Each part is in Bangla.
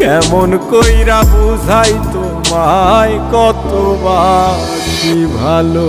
কেমন কইরা বুঝাই তোমায় কত বাসি ভালো?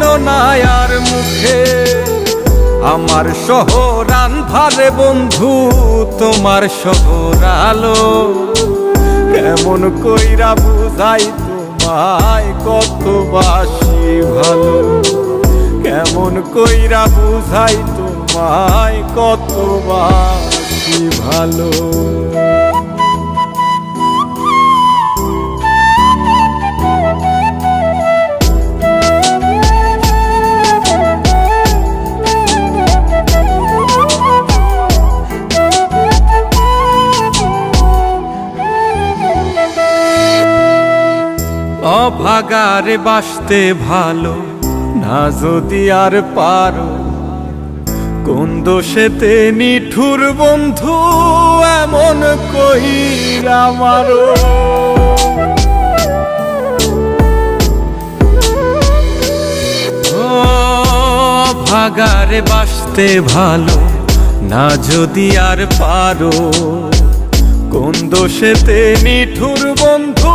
নায়ার মুখে। আমার শহরান আন্ধারে বন্ধু, তোমার শহর আলো কেমন কইরা বুঝাই তোমায় কত বাসি ভালো। কেমন কইরা বুঝাই তোমায় কত বাসি ভালো। অভাগারে বাসতে ভালো। না যদি আর পারো, কোন দোষেতে নিঠুর বন্ধু এমন কইরা মারো ও ভাগারে বাসতে ভালো, না যদি আর পারো, কোন দোষেতে নিঠুর বন্ধু